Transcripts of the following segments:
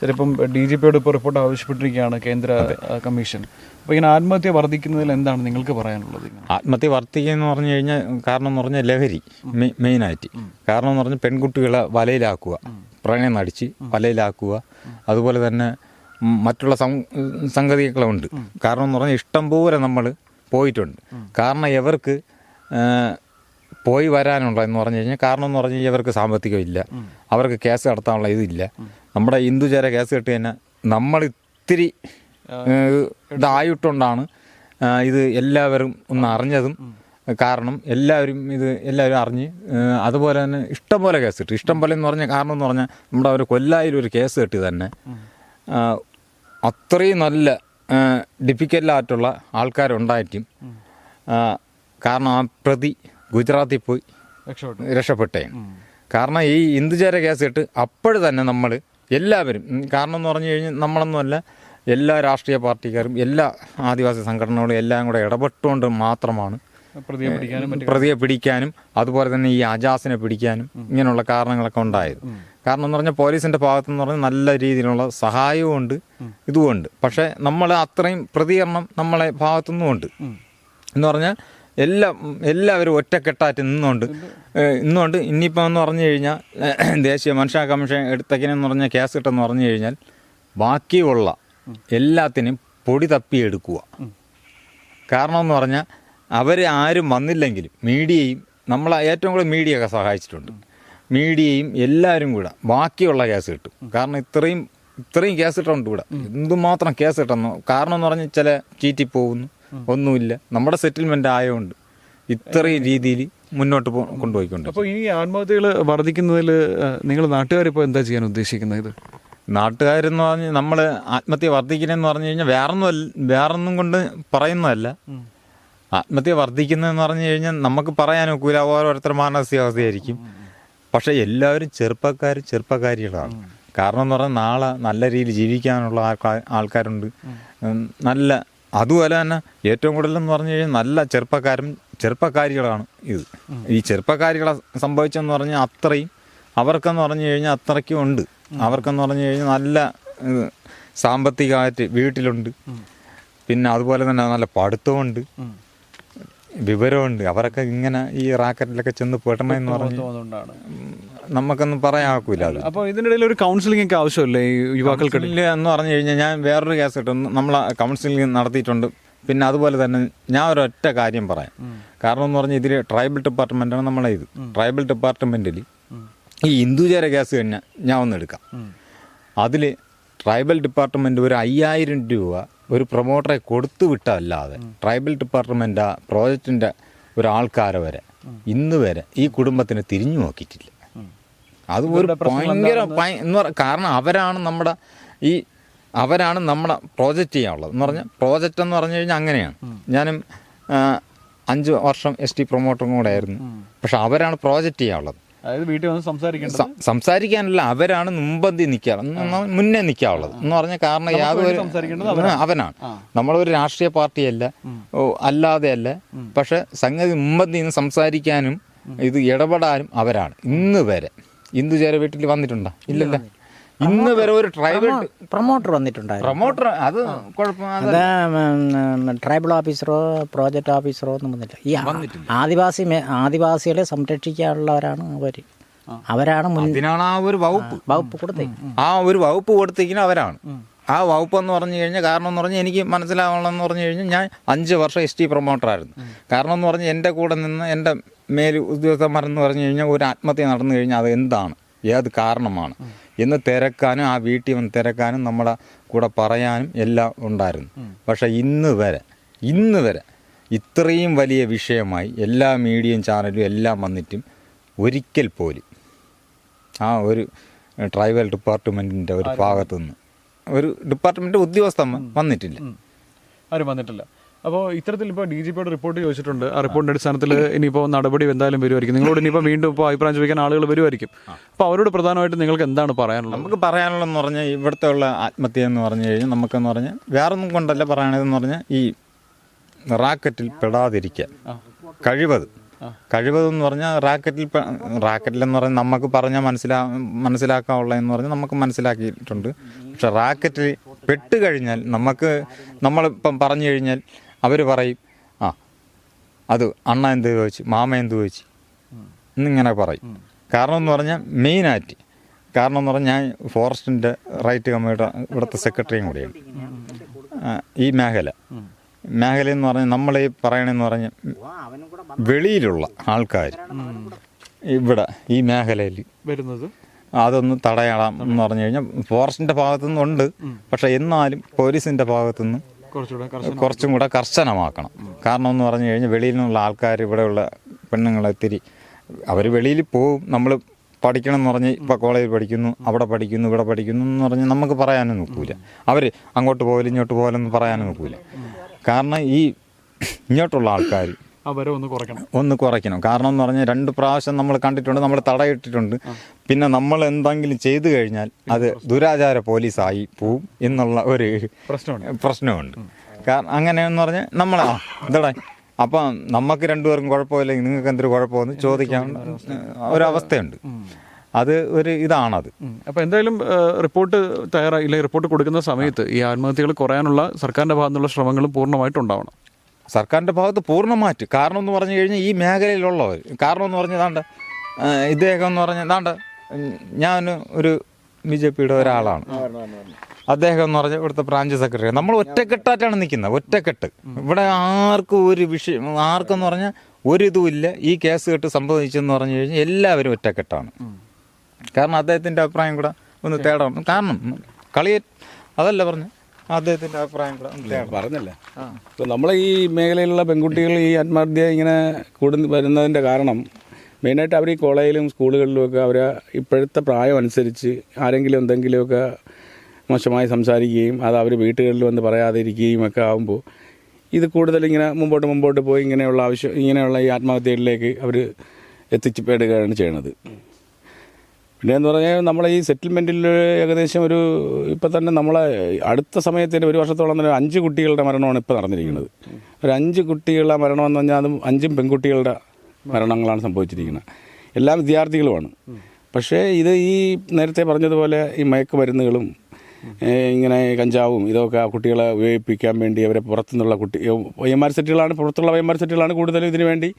ചിലപ്പം D G പിയോട് ഇപ്പോൾ report ആവശ്യപ്പെട്ടിരിക്കുകയാണ് കേന്ദ്ര കമ്മീഷൻ. അപ്പോൾ ഇങ്ങനെ ആത്മഹത്യ വർദ്ധിക്കുന്നതിൽ എന്താണ് നിങ്ങൾക്ക് പറയാനുള്ളത്? ആത്മഹത്യ വർദ്ധിക്കുക എന്ന് പറഞ്ഞു കഴിഞ്ഞാൽ കാരണം എന്ന് പറഞ്ഞാൽ ലഹരി മെയിനായിട്ട്. കാരണം എന്ന് പറഞ്ഞാൽ പെൺകുട്ടികളെ വലയിലാക്കുക പ്രണയം നടിച്ച് വലയിലാക്കുക. അതുപോലെ തന്നെ മറ്റുള്ള സംഗതികളുണ്ട്. കാരണം എന്ന് പറഞ്ഞാൽ ഇഷ്ടം പോലെ നമ്മൾ പോയിട്ടുണ്ട്. കാരണം ഇവർക്ക് പോയി വരാനുള്ള എന്ന് പറഞ്ഞു കഴിഞ്ഞാൽ കാരണം എന്ന് പറഞ്ഞു കഴിഞ്ഞാൽ ഇവർക്ക് സാമ്പത്തികമില്ല. അവർക്ക് കേസ് നടത്താനുള്ള ഇതില്ല. നമ്മുടെ ഹിന്ദുചേര കേസ് കെട്ടി തന്നെ നമ്മൾ ഇത്തിരി ഇതായിട്ടുകൊണ്ടാണ് ഇത് എല്ലാവരും ഒന്ന് അറിഞ്ഞതും. കാരണം എല്ലാവരും ഇത് എല്ലാവരും അറിഞ്ഞ് അതുപോലെ തന്നെ ഇഷ്ടം പോലെ കേസ് കിട്ടി. ഇഷ്ടം പോലെ എന്ന് പറഞ്ഞ കാരണം എന്ന് പറഞ്ഞാൽ നമ്മുടെ ഒരു കൊല്ലായിൽ ഒരു കേസ് കിട്ടി തന്നെ. അത്രയും നല്ല ഡിഫിക്കൽട്ടായിട്ടുള്ള ആൾക്കാരുണ്ടായിട്ടും കാരണം ആ പ്രതി ഗുജറാത്തിൽ പോയി രക്ഷപ്പെട്ടു. കാരണം ഈ ഇന്ദുചേര കേസ് കേട്ട് അപ്പോഴ് തന്നെ നമ്മൾ എല്ലാവരും കാരണം എന്ന് പറഞ്ഞു കഴിഞ്ഞാൽ നമ്മളൊന്നുമല്ല എല്ലാ രാഷ്ട്രീയ പാർട്ടിക്കാരും എല്ലാ ആദിവാസി സംഘടനകളും എല്ലാം കൂടെ ഇടപെട്ടുകൊണ്ട് മാത്രമാണ് പ്രതിയെ പിടിക്കാനും മറ്റു പ്രതിയെ പിടിക്കാനും അതുപോലെ തന്നെ ഈ അജാസിനെ പിടിക്കാനും ഇങ്ങനെയുള്ള കാരണങ്ങളൊക്കെ ഉണ്ടായത്. കാരണം എന്ന് പറഞ്ഞാൽ പോലീസിന്റെ ഭാഗത്തു നിന്ന് പറഞ്ഞാൽ നല്ല രീതിയിലുള്ള സഹായവും ഉണ്ട് ഇതുമുണ്ട് പക്ഷേ നമ്മൾ അത്രയും പ്രതികരണം നമ്മളെ ഭാഗത്തുനിന്നും ഉണ്ട്. എന്ന് പറഞ്ഞാൽ എല്ലാ എല്ലാവരും ഒറ്റക്കെട്ടായിട്ട് നിന്നുകൊണ്ട് നിന്നുകൊണ്ട് ഇനിയിപ്പോൾ എന്ന് പറഞ്ഞു കഴിഞ്ഞാൽ ദേശീയ മനുഷ്യ കമ്മീഷൻ എടുത്തക്കിനെന്ന് പറഞ്ഞ കേസ് കിട്ടെന്ന് പറഞ്ഞു കഴിഞ്ഞാൽ ബാക്കിയുള്ള എല്ലാത്തിനും പൊടി തപ്പി എടുക്കുക കാരണം എന്ന് പറഞ്ഞാൽ അവർ ആരും വന്നില്ലെങ്കിലും മീഡിയയും നമ്മൾ ഏറ്റവും കൂടുതൽ മീഡിയ ഒക്കെ സഹായിച്ചിട്ടുണ്ട്. മീഡിയയും എല്ലാവരും കൂടെ ബാക്കിയുള്ള കേസ് കിട്ടും. കാരണം ഇത്രയും ഇത്രയും കേസ് കിട്ടുന്നുണ്ട് ഇവിടെ. എന്തുമാത്രം കേസ് കിട്ടുന്നു കാരണം എന്ന് പറഞ്ഞാൽ ചില ചീറ്റി പോകുന്നു ഒന്നുമില്ല. നമ്മുടെ സെറ്റിൽമെന്റ് ആയതുകൊണ്ട് ഇത്രയും രീതിയിൽ മുന്നോട്ട് കൊണ്ടുപോയിക്കൊണ്ട് അപ്പോൾ ഈ ആത്മഹത്യകൾ വർദ്ധിക്കുന്നതിൽ നിങ്ങൾ നാട്ടുകാരിപ്പോൾ എന്താ ചെയ്യാൻ ഉദ്ദേശിക്കുന്നത് ഇത്? നാട്ടുകാരെന്ന് പറഞ്ഞ് നമ്മൾ ആത്മഹത്യ വർദ്ധിക്കണമെന്ന് പറഞ്ഞു കഴിഞ്ഞാൽ വേറൊന്നും വേറൊന്നും കൊണ്ട് പറയുന്നതല്ല. ആത്മഹത്യ വർദ്ധിക്കുന്നതെന്ന് പറഞ്ഞു കഴിഞ്ഞാൽ നമുക്ക് പറയാൻ ഒക്കൂല ഓരോരുത്തർ മാനസികാവസ്ഥയായിരിക്കും. പക്ഷേ എല്ലാവരും ചെറുപ്പക്കാർ ചെറുപ്പക്കാരികളാണ്. കാരണം എന്ന് പറഞ്ഞാൽ നാളെ നല്ല രീതിയിൽ ജീവിക്കാനുള്ള ആൾക്കാ- ആൾക്കാരുണ്ട്. നല്ല അതുപോലെ തന്നെ ഏറ്റവും കൂടുതലെന്ന് പറഞ്ഞു കഴിഞ്ഞാൽ നല്ല ചെറുപ്പക്കാരും ചെറുപ്പക്കാരികളാണ് ഇത്. ഈ ചെറുപ്പക്കാരികളെ സംഭവിച്ചെന്ന് പറഞ്ഞാൽ അത്രയും അവർക്കെന്ന് പറഞ്ഞു കഴിഞ്ഞാൽ അത്രയ്ക്കും ഉണ്ട്. അവർക്കെന്ന് പറഞ്ഞു കഴിഞ്ഞാൽ നല്ല സാമ്പത്തികമായിട്ട് വീട്ടിലുണ്ട്. പിന്നെ അതുപോലെ തന്നെ നല്ല പഠിത്തമുണ്ട് വിവരമുണ്ട് അവരൊക്കെ ഇങ്ങനെ ഈ റാക്കറ്റിലൊക്കെ ചെന്ന് പെടണമെന്ന് പറഞ്ഞു നമുക്കൊന്നും പറയാക്കൂല അത്. അപ്പോൾ ഇതിനിടയിൽ ഒരു കൗൺസിലിംഗ് ഒക്കെ ആവശ്യമല്ലേ ഈ യുവാക്കൾക്ക് ഇല്ല എന്ന് പറഞ്ഞു കഴിഞ്ഞാൽ ഞാൻ വേറൊരു കേസ് കിട്ടും നമ്മൾ കൗൺസിലിംഗ് നടത്തിയിട്ടുണ്ട്. പിന്നെ അതുപോലെ തന്നെ ഞാൻ ഒരൊറ്റ കാര്യം പറയാം. കാരണം എന്ന് പറഞ്ഞാൽ ഇതിൽ ട്രൈബൽ ഡിപ്പാർട്ട്മെന്റാണ് നമ്മളെ ഇത്. ട്രൈബൽ ഡിപ്പാർട്ട്മെന്റിൽ ഈ ഹിന്ദുചേര കേസ് തന്നെ ഞാൻ ഒന്ന് എടുക്കാം. അതിൽ ട്രൈബൽ ഡിപ്പാർട്ട്മെന്റ് ഒരു അയ്യായിരം രൂപ ഒരു പ്രൊമോട്ടറെ കൊടുത്തു വിട്ടല്ലാതെ ട്രൈബൽ ഡിപ്പാർട്ട്മെന്റ് ആ പ്രോജക്റ്റിന്റെ ഒരാൾക്കാരെ വരെ ഇന്ന് വരെ ഈ കുടുംബത്തിന് തിരിഞ്ഞു നോക്കിയിട്ടില്ല. അത് ഒരു ഭയങ്കര എന്ന് പറ കാരണം അവരാണ് നമ്മുടെ ഈ അവരാണ് നമ്മുടെ പ്രോജക്റ്റ് ചെയ്യാനുള്ളത്. എന്ന് പറഞ്ഞാൽ പ്രോജക്റ്റ് എന്ന് പറഞ്ഞു കഴിഞ്ഞാൽ അങ്ങനെയാണ്. ഞാനും അഞ്ച് വർഷം എസ് ടി പ്രൊമോട്ടറും കൂടെ ആയിരുന്നു. പക്ഷെ അവരാണ് പ്രോജക്റ്റ് ചെയ്യാനുള്ളത്. അതായത് വീട്ടിൽ വന്ന് സംസാരിക്കേണ്ടത്? സംസാരിക്കാനല്ല അവരാണ് മുമ്പന്തി നിൽക്കാറ് മുന്നേ നിൽക്കാനുള്ളത് എന്ന് പറഞ്ഞ കാരണം യാതൊരു അവനാണ്. നമ്മളൊരു രാഷ്ട്രീയ പാർട്ടിയല്ല. അല്ലാതെ അല്ലാതെയല്ല. പക്ഷെ സംഗതി മുമ്പന്തി നിന്ന് സംസാരിക്കാനും ഇത് ഇടപെടാനും അവരാണ്. ഇന്ന് വരെ. ഹിന്ദുചേര വീട്ടിൽ വന്നിട്ടുണ്ടോ? ഇല്ലല്ല? ഇന്ന് വരെ ഒരു ട്രൈബൽ പ്രൊമോട്ടർ വന്നിട്ടുണ്ടായിരുന്നു. പ്രൊമോട്ടർ അത് കുഴപ്പം ട്രൈബൽ ഓഫീസറോ പ്രോജക്റ്റ് ഓഫീസറോ ഒന്നും വന്നില്ല ഈ ആദിവാസി ആദിവാസികളെ സംരക്ഷിക്കാനുള്ളവരാണ് അവർ അവരാണ് അതിനാണ് ആ ഒരു വകുപ്പ്. വകുപ്പ് കൊടുത്തേ. ആ ഒരു വകുപ്പ് കൊടുത്തിരിക്കുന്നത് അവരാണ്. ആ വകുപ്പ് എന്ന് പറഞ്ഞു കഴിഞ്ഞാൽ കാരണം എന്ന് പറഞ്ഞാൽ എനിക്ക് മനസ്സിലാവണമെന്ന് പറഞ്ഞു കഴിഞ്ഞാൽ ഞാൻ അഞ്ച് വർഷം എസ് ടി പ്രൊമോട്ടറായിരുന്നു. കാരണം എന്ന് പറഞ്ഞാൽ എന്റെ കൂടെ നിന്ന് എന്റെ മേൽ ഉദ്യോഗസ്ഥന്മാരെന്ന് പറഞ്ഞു കഴിഞ്ഞാൽ ഒരു ആത്മഹത്യ നടന്നു കഴിഞ്ഞാൽ അത് എന്താണ്? ഏത് കാരണമാണ്? എന്ന് തിരക്കാനും ആ വീട്ടിൽ വന്ന് തിരക്കാനും നമ്മുടെ കൂടെ പറയാനും എല്ലാം ഉണ്ടായിരുന്നു. പക്ഷേ ഇന്ന് വരെ ഇന്ന് വരെ ഇത്രയും വലിയ വിഷയമായി എല്ലാ മീഡിയയും ചാനലും എല്ലാം വന്നിട്ടും ഒരിക്കൽ പോലും ആ ഒരു ട്രൈബൽ ഡിപ്പാർട്ട്മെന്റിന്റെ ഒരു ഭാഗത്തുനിന്ന് ഒരു ഡിപ്പാർട്ട്മെന്റ് ഉദ്യോഗസ്ഥന്മാർ വന്നിട്ടില്ല. ആരും വന്നിട്ടില്ല. അപ്പോൾ ഇത്തരത്തിൽ ഇപ്പോൾ ഡി ജി പിയുടെ റിപ്പോർട്ട് ചോദിച്ചിട്ടുണ്ട്. ആ റിപ്പോർട്ടിന്റെ അടിസ്ഥാനത്തിൽ ഇനിയിപ്പോൾ നടപടി എന്തായാലും വരുമായിരിക്കും നിങ്ങളോട് ഇനിയിപ്പോൾ വീണ്ടും ഇപ്പോൾ അഭിപ്രായം ചോദിക്കാൻ ആളുകൾ വരുമായിരിക്കും അപ്പോൾ അവരോട് പ്രധാനമായിട്ട് നിങ്ങൾക്ക് എന്താണ് പറയാനുള്ളത്? നമുക്ക് പറയാനുള്ളതെന്ന് പറഞ്ഞാൽ ഇവിടുത്തെ ഉള്ള ആത്മഹത്യ എന്ന് പറഞ്ഞു കഴിഞ്ഞാൽ നമുക്കെന്ന് പറഞ്ഞാൽ വേറൊന്നും കൊണ്ടല്ല പറയണതെന്ന് പറഞ്ഞാൽ ഈ റാക്കറ്റിൽ പെടാതിരിക്കാൻ കഴിവത്. കഴിവതെന്ന് പറഞ്ഞാൽ റാക്കറ്റിൽ റാക്കറ്റിലെന്ന് പറഞ്ഞാൽ നമുക്ക് പറഞ്ഞാൽ മനസ്സിലാ മനസ്സിലാക്കാനുള്ളതെന്ന് പറഞ്ഞാൽ നമുക്ക് മനസ്സിലാക്കിയിട്ടുണ്ട്. പക്ഷെ റാക്കറ്റിൽ പെട്ട് കഴിഞ്ഞാൽ നമുക്ക് നമ്മളിപ്പം പറഞ്ഞു കഴിഞ്ഞാൽ അവർ പറയും ആ അത് അണ്ണ എന്ത് ചോദിച്ചു? മാമ എന്ത് ചോദിച്ചു? എന്നിങ്ങനെ പറയും. കാരണം എന്ന് പറഞ്ഞാൽ മെയിനായിട്ട് കാരണം എന്ന് പറഞ്ഞാൽ ഞാൻ ഫോറസ്റ്റിന്റെ റൈറ്റ് കമ്മിയുടെ ഇവിടുത്തെ സെക്രട്ടറിയും കൂടിയാണ്. ഈ മേഖല. മേഖല എന്ന് പറഞ്ഞാൽ നമ്മൾ ഈ പറയണെന്ന് പറഞ്ഞാൽ വെളിയിലുള്ള ആൾക്കാർ ഇവിടെ ഈ മേഖലയിൽ. വരുന്നത്? അതൊന്ന് തടയണം എന്ന് പറഞ്ഞു കഴിഞ്ഞാൽ ഫോറസ്റ്റിന്റെ ഭാഗത്തു നിന്നുണ്ട് പക്ഷെ എന്നാലും പോലീസിന്റെ ഭാഗത്തുനിന്ന് കുറച്ചും കൂടെ കർശനമാക്കണം. കാരണം എന്ന് പറഞ്ഞു കഴിഞ്ഞാൽ വെളിയിൽ നിന്നുള്ള ആൾക്കാർ ഇവിടെയുള്ള പെണ്ണുങ്ങളെ ഇത്തിരി അവർ വെളിയിൽ പോവും. നമ്മൾ പഠിക്കണം എന്ന് പറഞ്ഞ് ഇപ്പോൾ കോളേജിൽ പഠിക്കുന്നു അവിടെ പഠിക്കുന്നു ഇവിടെ പഠിക്കുന്നു എന്ന് പറഞ്ഞ് നമുക്ക് പറയാനും നിൽക്കില്ല അവർ അങ്ങോട്ട് പോകലും ഇങ്ങോട്ട് പോകലെന്ന് പറയാനും നിൽക്കില്ല കാരണം ഈ ഇങ്ങോട്ടുള്ള ആൾക്കാർ ആ വരെ ഒന്ന് കുറയ്ക്കണം. ഒന്ന് കുറയ്ക്കണം. കാരണം എന്ന് പറഞ്ഞാൽ രണ്ട് പ്രാവശ്യം നമ്മൾ കണ്ടിട്ടുണ്ട് നമ്മൾ തടയിട്ടിട്ടുണ്ട്. പിന്നെ നമ്മൾ എന്തെങ്കിലും ചെയ്തു കഴിഞ്ഞാൽ അത് ദുരാചാര പോലീസായി പോവും എന്നുള്ള ഒരു പ്രശ്നമുണ്ട്. പ്രശ്നമുണ്ട്. കാരണം അങ്ങനെയെന്ന് പറഞ്ഞാൽ നമ്മളെ ഇതടാ അപ്പം നമുക്ക് രണ്ടുപേർക്കും കുഴപ്പമില്ല നിങ്ങൾക്ക് എന്തൊരു കുഴപ്പമെന്ന് ചോദിക്കാൻ ഒരവസ്ഥയുണ്ട്. അത് ഒരു ഇതാണത്. ഉം. അപ്പൊ എന്തായാലും റിപ്പോർട്ട് തയ്യാറായി ഇല്ല റിപ്പോർട്ട് കൊടുക്കുന്ന സമയത്ത് ഈ ആത്മഹത്യകൾ കുറയാനുള്ള സർക്കാരിന്റെ ഭാഗത്തുനിന്നുള്ള ശ്രമങ്ങളും പൂർണമായിട്ടും ഉണ്ടാവണം. സർക്കാരിന്റെ ഭാഗത്ത് പൂർണമായിട്ട് കാരണം എന്ന് പറഞ്ഞു കഴിഞ്ഞാൽ ഈ മേഖലയിലുള്ളവർ കാരണം എന്ന് പറഞ്ഞാൽ ദാണ്ട ഇദ്ദേഹം എന്ന് പറഞ്ഞ ദാണ്ട ഞാൻ ഒരു ബി ജെ പിയുടെ ഒരാളാണ്. അദ്ദേഹം എന്ന് പറഞ്ഞാൽ ഇവിടുത്തെ ബ്രാഞ്ച് സെക്രട്ടറി. നമ്മൾ ഒറ്റക്കെട്ടായിട്ടാണ് നിൽക്കുന്നത്. ഒറ്റക്കെട്ട്. ഇവിടെ ആർക്കും ഒരു വിഷയം ആർക്കെന്ന് പറഞ്ഞാൽ ഒരിതുമില്ല ഈ കേസ് കേട്ട് സംഭവിച്ചെന്ന് പറഞ്ഞു കഴിഞ്ഞാൽ എല്ലാവരും ഒറ്റക്കെട്ടാണ്. കാരണം അദ്ദേഹത്തിന്റെ അഭിപ്രായം കൂടെ ഒന്ന് തേടണം. കാരണം കളി അതല്ല പറഞ്ഞു. അദ്ദേഹത്തിന്റെ അഭിപ്രായം കൂടെ ഒന്ന് പറഞ്ഞല്ലേ? ഇപ്പോൾ നമ്മളെ ഈ മേഖലയിലുള്ള പെൺകുട്ടികൾ ഈ ആത്മഹത്യ ഇങ്ങനെ കൂടുന്ന വരുന്നതിന്റെ കാരണം മെയിനായിട്ട് അവർ ഈ കോളേജിലും സ്കൂളുകളിലും ഒക്കെ അവർ ഇപ്പോഴത്തെ പ്രായം അനുസരിച്ച് ആരെങ്കിലും എന്തെങ്കിലുമൊക്കെ മോശമായി സംസാരിക്കുകയും അത് അവർ വീട്ടുകളിൽ വന്ന് പറയാതിരിക്കുകയും ഒക്കെ ആകുമ്പോൾ ഇത് കൂടുതൽ ഇങ്ങനെ മുമ്പോട്ട് മുമ്പോട്ട് പോയി ഇങ്ങനെയുള്ള ആവശ്യം ഇങ്ങനെയുള്ള ഈ ആത്മഹത്യകളിലേക്ക് അവർ എത്തിച്ചപ്പെടുകയാണ് ചെയ്യണത്. പിന്നെ എന്ന് പറഞ്ഞാൽ നമ്മളെ ഈ സെറ്റിൽമെന്റിൽ ഏകദേശം ഒരു ഇപ്പം തന്നെ നമ്മളെ അടുത്ത സമയത്തിന് ഒരു വർഷത്തോളം തന്നെ അഞ്ച് കുട്ടികളുടെ മരണമാണ് ഇപ്പോൾ നടന്നിരിക്കുന്നത്. ഒരു അഞ്ച് കുട്ടികളുടെ മരണം എന്ന് പറഞ്ഞാൽ അതും അഞ്ചും പെൺകുട്ടികളുടെ മരണങ്ങളാണ് സംഭവിച്ചിരിക്കുന്നത്. എല്ലാ വിദ്യാർത്ഥികളുമാണ്. പക്ഷേ ഇത് ഈ നേരത്തെ പറഞ്ഞതുപോലെ ഈ മയക്കുമരുന്നുകളും ഇങ്ങനെ കഞ്ചാവും. ഇതൊക്കെ ആ കുട്ടികളെ ഉപയോഗിപ്പിക്കാൻ വേണ്ടി അവരെ പുറത്തുനിന്നുള്ള കുട്ടി പയ്യന്മാർ സെറ്റുകളാണ്. പുറത്തുള്ള പയ്യന്മാർ സെറ്റുകളാണ് കൂടുതലും ഇതിനു വേണ്ടി.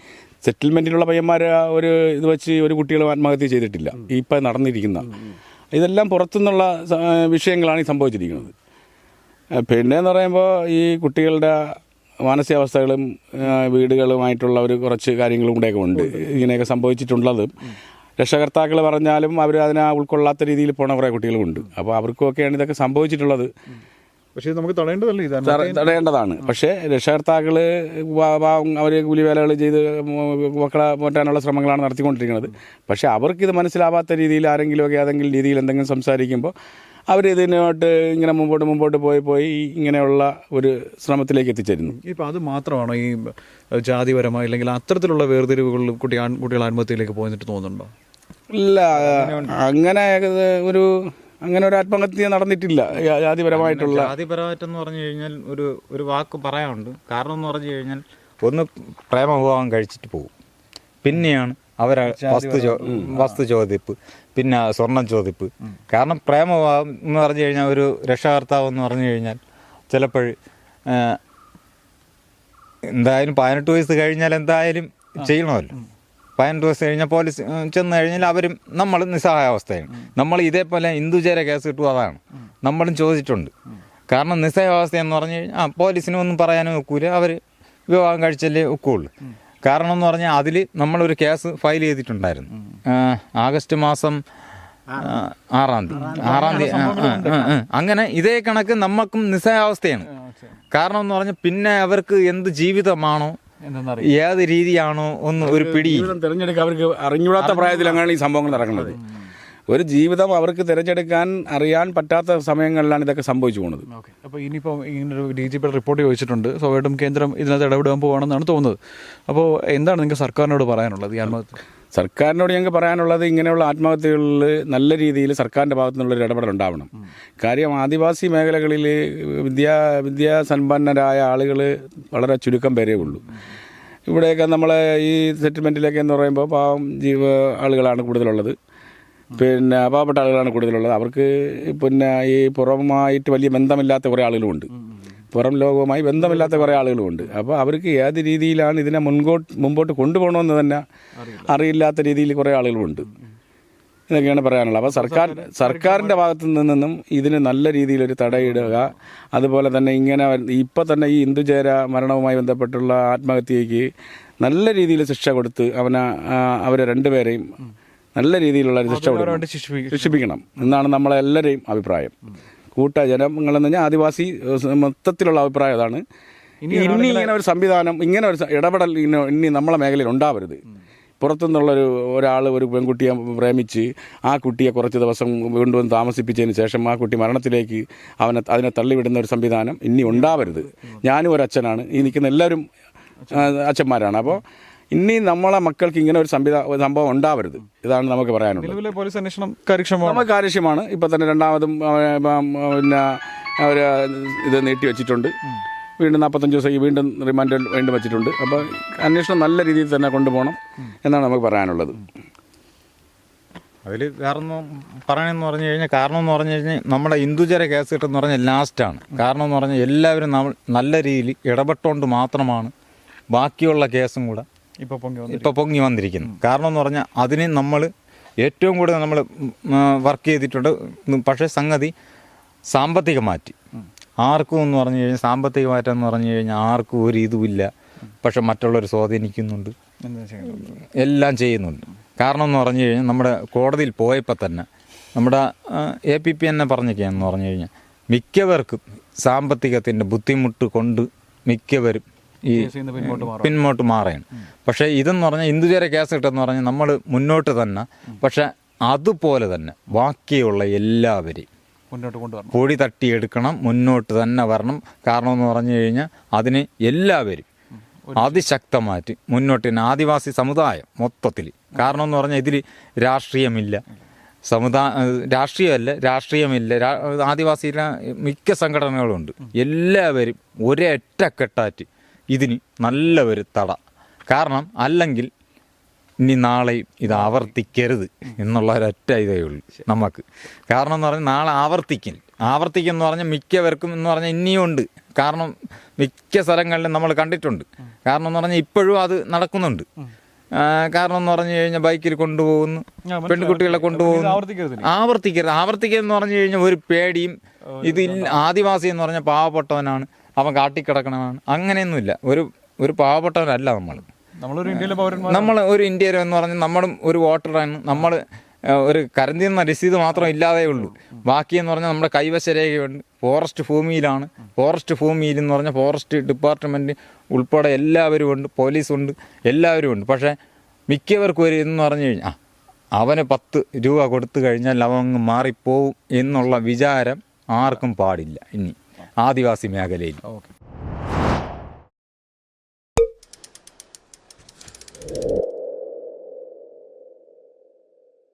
സെറ്റിൽമെന്റിലുള്ള പയ്യന്മാർ ഒരു ഇത് വെച്ച് ഒരു കുട്ടികളും ആത്മഹത്യ ചെയ്തിട്ടില്ല. ഇപ്പം നടന്നിരിക്കുന്ന. ഇതെല്ലാം പുറത്തുനിന്നുള്ള വിഷയങ്ങളാണ് ഈ സംഭവിച്ചിരിക്കുന്നത്. പിന്നെയെന്ന് പിന്നെ എന്ന് പറയുമ്പോൾ ഈ കുട്ടികളുടെ മാനസികാവസ്ഥകളും വീടുകളുമായിട്ടുള്ള ഒരു കുറച്ച് കാര്യങ്ങളും കൂടെയൊക്കെ ഉണ്ട്. ഇങ്ങനെയൊക്കെ സംഭവിച്ചിട്ടുള്ളത്. രക്ഷകർത്താക്കൾ പറഞ്ഞാലും അവർ അതിനെ ഉൾക്കൊള്ളാത്ത രീതിയിൽ പോണ കുറേ കുട്ടികളുമുണ്ട്. അപ്പോൾ അവർക്കൊക്കെയാണ് ഇതൊക്കെ സംഭവിച്ചിട്ടുള്ളത്. പക്ഷേ നമുക്ക് തടയേണ്ടതല്ല? ഇതാണ് തട- തടയേണ്ടതാണ്. പക്ഷേ രക്ഷകർത്താക്കൾ അവർ കൂലിവേലകൾ ചെയ്ത് മക്കളെ പോറ്റാനുള്ള ശ്രമങ്ങളാണ് നടത്തിക്കൊണ്ടിരിക്കുന്നത്. പക്ഷേ അവർക്കിത് മനസ്സിലാവാത്ത രീതിയിൽ ആരെങ്കിലുമൊക്കെ ഏതെങ്കിലും രീതിയിൽ എന്തെങ്കിലും സംസാരിക്കുമ്പോൾ അവർ ഇതിനോട്ട് ഇങ്ങനെ മുമ്പോട്ട് മുമ്പോട്ട് പോയി പോയി ഇങ്ങനെയുള്ള ഒരു ശ്രമത്തിലേക്ക് എത്തിച്ചേരുന്നു. ഇപ്പം അത് മാത്രമാണോ ഈ ജാതിപരമായി അല്ലെങ്കിൽ അത്തരത്തിലുള്ള വേർതിരിവുകളിൽ കുട്ടി ആൺകുട്ടികൾ ആത്മഹത്യയിലേക്ക് പോയിട്ട് തോന്നുന്നുണ്ടോ? ഇല്ല അങ്ങനെ ഒരു അങ്ങനെ ഒരു ആത്മഹത്യ നടന്നിട്ടില്ല ജാതിപരമായിട്ടുള്ള. ജാതിപരമായിട്ടെന്ന് പറഞ്ഞു കഴിഞ്ഞാൽ ഒരു ഒരു വാക്ക് പറയാനുണ്ട്. കാരണം എന്ന് പറഞ്ഞു കഴിഞ്ഞാൽ ഒന്ന് പ്രേമവിവാഹം കഴിച്ചിട്ട് പോകും. പിന്നെയാണ് അവരെ വസ്തു വസ്തു ചോദിപ്പ് പിന്നെ സ്വർണം ചോദിപ്പ്. കാരണം പ്രേമവിവാഹം എന്ന് പറഞ്ഞു കഴിഞ്ഞാൽ ഒരു രക്ഷകർത്താവ് എന്ന് പറഞ്ഞു കഴിഞ്ഞാൽ ചിലപ്പോൾ എന്തായാലും പതിനെട്ട് വയസ്സ് കഴിഞ്ഞാൽ എന്തായാലും ചെയ്യണമല്ലോ. പതിനെട്ട് ദിവസം കഴിഞ്ഞാൽ പോലീസ് ചെന്ന് കഴിഞ്ഞാൽ അവരും നമ്മൾ നിസ്സഹായാവസ്ഥയാണ് നമ്മൾ ഇതേപോലെ ഹിന്ദുചേര കേസ് കിട്ടും അതാണ്. നമ്മളും ചോദിച്ചിട്ടുണ്ട്. കാരണം നിസ്സഹായാവസ്ഥ എന്ന് പറഞ്ഞു കഴിഞ്ഞാൽ ആ പോലീസിനും ഒന്നും പറയാനും ഒക്കൂല. അവർ വിവാഹം കഴിച്ചല്ലേ ഒക്കുള്ളൂ. കാരണം എന്ന് പറഞ്ഞാൽ അതിൽ നമ്മളൊരു കേസ് ഫയൽ ചെയ്തിട്ടുണ്ടായിരുന്നു. ആഗസ്റ്റ് മാസം ആറാം തീയതി. ആറാം തീയതി. അങ്ങനെ ഇതേ കണക്ക് നമുക്കും നിസ്സഹായാവസ്ഥയാണ്. കാരണം എന്ന് പറഞ്ഞാൽ പിന്നെ അവർക്ക് എന്ത് ജീവിതമാണോ ഏത് രീതിയാണോ ഒന്ന് ഒരു പിടി. തിരഞ്ഞെടുക്കുക തിരഞ്ഞെടുക്കാൻ അവർക്ക് അറിഞ്ഞൂടാത്ത പ്രായത്തിലാണ് ഈ സംഭവങ്ങൾ നടക്കുന്നത്. ഒരു ജീവിതം അവർക്ക് തിരഞ്ഞെടുക്കാൻ അറിയാൻ പറ്റാത്ത സമയങ്ങളിലാണ് ഇതൊക്കെ സംഭവിച്ചു പോകുന്നത് ഓക്കെ. അപ്പോൾ ഇനിയിപ്പോൾ ഇങ്ങനൊരു ഡി ജി പിയുടെ റിപ്പോർട്ട് ചോദിച്ചിട്ടുണ്ട്. സോ സ്വാഭാവികമായിട്ടും കേന്ദ്രം ഇതിനകത്ത് ഇടപെടാൻ പോകുകയാണെന്നാണ് തോന്നുന്നത്. അപ്പോൾ എന്താണ് നിങ്ങൾക്ക് സർക്കാരിനോട് പറയാനുള്ളത് ഈ ആത്മഹത്യ? സർക്കാരിനോട് ഞങ്ങൾക്ക് പറയാനുള്ളത് ഇങ്ങനെയുള്ള ആത്മഹത്യകളിൽ നല്ല രീതിയിൽ സർക്കാരിന്റെ ഭാഗത്തു നിന്നുള്ളൊരു ഇടപെടൽ ഉണ്ടാവണം. കാര്യം ആദിവാസി മേഖലകളിൽ വിദ്യാ വിദ്യാസമ്പന്നരായ ആളുകൾ വളരെ ചുരുക്കം പേരേ ഉള്ളൂ. ഇവിടെയൊക്കെ നമ്മളെ ഈ സെറ്റിൽമെന്റിലൊക്കെ എന്ന് പറയുമ്പോൾ പാവം ജീവ ആളുകളാണ് കൂടുതലുള്ളത്. പിന്നെ പാവപ്പെട്ട ആളുകളാണ് കൂടുതലുള്ളത്. അവർക്ക് പിന്നെ ഈ പുറമായിട്ട് വലിയ ബന്ധമില്ലാത്ത കുറേ ആളുകളുമുണ്ട്. പുറം ലോകവുമായി ബന്ധമില്ലാത്ത കുറേ ആളുകളുമുണ്ട് അപ്പോൾ അവർക്ക് ഏത് രീതിയിലാണ് ഇതിനെ മുൻകോട്ട് മുമ്പോട്ട് കൊണ്ടുപോകണമെന്ന് തന്നെ അറിയില്ലാത്ത രീതിയിൽ കുറേ ആളുകളുമുണ്ട് ഇതൊക്കെയാണ് പറയാനുള്ളത്. അപ്പോൾ സർക്കാർ സർക്കാരിന്റെ ഭാഗത്തു നിന്നും ഇതിന് നല്ല രീതിയിലൊരു തടയിടുക അതുപോലെ തന്നെ ഇങ്ങനെ ഇപ്പോൾ തന്നെ ഈ ഇന്ദുചേര മരണവുമായി ബന്ധപ്പെട്ടുള്ള ആത്മഹത്യയ്ക്ക് നല്ല രീതിയിൽ ശിക്ഷ കൊടുത്ത് അവനെ അവരെ രണ്ടുപേരെയും നല്ല രീതിയിലുള്ള ഒരു ശിക്ഷ കൊടുക്കണം. ശിക്ഷിപ്പിക്കണം. എന്നാണ് നമ്മളെല്ലാവരെയും അഭിപ്രായം. കൂട്ട ജനങ്ങളെന്ന് പറഞ്ഞാൽ ആദിവാസി മൊത്തത്തിലുള്ള അഭിപ്രായം അതാണ്. ഇനി ഇങ്ങനെ ഒരു സംവിധാനം ഇങ്ങനെ ഒരു ഇടപെടൽ ഇനി നമ്മളെ മേഖലയിൽ ഉണ്ടാവരുത്. പുറത്തുനിന്നുള്ളൊരു ഒരാൾ ഒരു പെൺകുട്ടിയെ പ്രേമിച്ച് ആ കുട്ടിയെ കുറച്ച് ദിവസം കൊണ്ടുവന്ന് താമസിപ്പിച്ചതിന് ശേഷം ആ കുട്ടി മരണത്തിലേക്ക് അവനെ അതിനെ തള്ളിവിടുന്ന ഒരു സംവിധാനം ഇനി ഉണ്ടാവരുത്. ഞാനും ഒരു അച്ഛനാണ്. ഈ നിൽക്കുന്ന എല്ലാവരും അച്ഛന്മാരാണ്. അപ്പോൾ ഇനി നമ്മളെ മക്കൾക്ക് ഇങ്ങനെ ഒരു സംവിധാനം സംഭവം ഉണ്ടാവരുത്. ഇതാണ് നമുക്ക് പറയാനുള്ളത്. നിലവിലെ പോലീസ് അന്വേഷണം കാര്യക്ഷമമാണ്. നമുക്ക് കാര്യക്ഷമമാണ് ഇപ്പം തന്നെ രണ്ടാമതും പിന്നെ അവർ ഇത് നീട്ടി വെച്ചിട്ടുണ്ട്. വീണ്ടും നാൽപ്പത്തഞ്ച് ദിവസം വീണ്ടും റിമാൻഡ് വീണ്ടും വെച്ചിട്ടുണ്ട്. അപ്പോൾ അന്വേഷണം നല്ല രീതിയിൽ തന്നെ കൊണ്ടുപോകണം എന്നാണ് നമുക്ക് പറയാനുള്ളത്. അതിൽ കാരണം പറയണമെന്ന് പറഞ്ഞു കഴിഞ്ഞാൽ കാരണം എന്ന് പറഞ്ഞു കഴിഞ്ഞാൽ നമ്മുടെ ഹിന്ദുചര കേസ് കിട്ടുന്ന പറഞ്ഞാൽ ലാസ്റ്റാണ് കാരണം എന്ന് പറഞ്ഞാൽ എല്ലാവരും നമ്മൾ നല്ല രീതിയിൽ ഇടപെട്ടുകൊണ്ട് മാത്രമാണ് ബാക്കിയുള്ള കേസും കൂടെ ഇപ്പോൾ പൊങ്ങി വന്നിരിക്കുന്നു. കാരണം എന്ന് പറഞ്ഞാൽ അതിന് നമ്മൾ ഏറ്റവും കൂടുതൽ നമ്മൾ വർക്ക് ചെയ്തിട്ടുണ്ട്. പക്ഷെ സംഗതി സാമ്പത്തിക മാറ്റി. ആർക്കും എന്ന് പറഞ്ഞു കഴിഞ്ഞാൽ സാമ്പത്തിക മാറ്റം എന്ന് പറഞ്ഞു കഴിഞ്ഞാൽ ആർക്കും ഒരു ഇതുമില്ല. പക്ഷെ മറ്റുള്ളവർ സ്വാധീനിക്കുന്നുണ്ട്. എല്ലാം ചെയ്യുന്നുണ്ട്. കാരണം എന്ന് പറഞ്ഞു കഴിഞ്ഞാൽ നമ്മുടെ കോടതിയിൽ പോയപ്പോൾ തന്നെ നമ്മുടെ എ പി പി എന്നെ പറഞ്ഞൊക്കെയാന്ന് പറഞ്ഞു കഴിഞ്ഞാൽ മിക്കവർക്കും സാമ്പത്തികത്തിന്റെ ബുദ്ധിമുട്ട് കൊണ്ട് മിക്കവരും ഈ പിന്നോട്ട് മാറും. പിന്നോട്ട് മാറുകയാണ്. പക്ഷേ ഇതെന്ന് പറഞ്ഞാൽ ഇന്ദുചേര കേസ് കിട്ടെന്ന് പറഞ്ഞാൽ നമ്മൾ മുന്നോട്ട് തന്നെ പക്ഷെ അതുപോലെ തന്നെ ബാക്കിയുള്ള എല്ലാവരെയും മുന്നോട്ട് കൊണ്ടുവരണം. പൊടി തട്ടിയെടുക്കണം മുന്നോട്ട് തന്നെ വരണം. കാരണം എന്ന് പറഞ്ഞു കഴിഞ്ഞാൽ അതിന് എല്ലാവരും അതിശക്തമായിട്ട് മുന്നോട്ട് തന്നെ ആദിവാസി സമുദായം മൊത്തത്തിൽ. കാരണം എന്ന് പറഞ്ഞാൽ ഇതിൽ രാഷ്ട്രീയമില്ല. സമുദായ രാഷ്ട്രീയമല്ല രാഷ്ട്രീയമില്ല. ആദിവാസിയിലെ മിക്ക സംഘടനകളുണ്ട് എല്ലാവരും ഒരൊറ്റക്കെട്ടാറ്റ് ഇതിന് നല്ലൊരു തട. കാരണം അല്ലെങ്കിൽ ഇനി നാളെയും ഇത് ആവർത്തിക്കരുത് എന്നുള്ള ഒരൊറ്റ ഇതേ ഉള്ളൂ നമുക്ക് കാരണം എന്ന് പറഞ്ഞാൽ നാളെ ആവർത്തിക്കും ആവർത്തിക്കും എന്ന് പറഞ്ഞാൽ മിക്കവർക്കും എന്ന് പറഞ്ഞാൽ ഇനിയും ഉണ്ട്. കാരണം മിക്ക സ്ഥലങ്ങളിലും നമ്മൾ കണ്ടിട്ടുണ്ട്. കാരണം എന്ന് പറഞ്ഞാൽ ഇപ്പോഴും അത് നടക്കുന്നുണ്ട്. കാരണം എന്ന് പറഞ്ഞു കഴിഞ്ഞാൽ ബൈക്കിൽ കൊണ്ടുപോകുന്നു. പെൺകുട്ടികളെ കൊണ്ടുപോകുന്നു. ആവർത്തിക്കരുത്. ആവർത്തിക്കരുത്. എന്ന് പറഞ്ഞു കഴിഞ്ഞാൽ ഒരു പേടിയും ഇതിൽ ആദിവാസി എന്ന് പറഞ്ഞാൽ പാവപ്പെട്ടവനാണ്. അവൻ കാട്ടിക്കിടക്കണമാണ് അങ്ങനെയൊന്നുമില്ല. ഒരു ഒരു പാവപ്പെട്ടവരല്ല നമ്മൾ. നമ്മളൊരു ഇന്ത്യയിലെ പൗരന്മാർ നമ്മൾ ഒരു ഇന്ത്യയിലോ എന്ന് പറഞ്ഞാൽ നമ്മളും ഒരു വോട്ടറാണ്. നമ്മൾ ഒരു കരന്തി എന്ന രസീത് മാത്രം ഇല്ലാതെ ഉള്ളൂ. ബാക്കി എന്ന് പറഞ്ഞാൽ നമ്മുടെ കൈവശ രേഖയുണ്ട് ഫോറസ്റ്റ് ഭൂമിയിലാണ്. ഫോറസ്റ്റ് ഭൂമിയിൽ എന്ന് പറഞ്ഞാൽ ഫോറസ്റ്റ് ഡിപ്പാർട്ട്മെന്റ് ഉൾപ്പെടെ എല്ലാവരും ഉണ്ട്. പോലീസുണ്ട് എല്ലാവരും ഉണ്ട്. പക്ഷേ മിക്കവർക്കും ഒരു എന്ന് പറഞ്ഞു കഴിഞ്ഞാൽ അവന് പത്ത് രൂപ കൊടുത്തു കഴിഞ്ഞാൽ അവൻ അങ്ങ് മാറിപ്പോവും എന്നുള്ള വിചാരം ആർക്കും പാടില്ല ഇനി. ആദിവാസി മേഖലയിൽ. ഓക്കെ.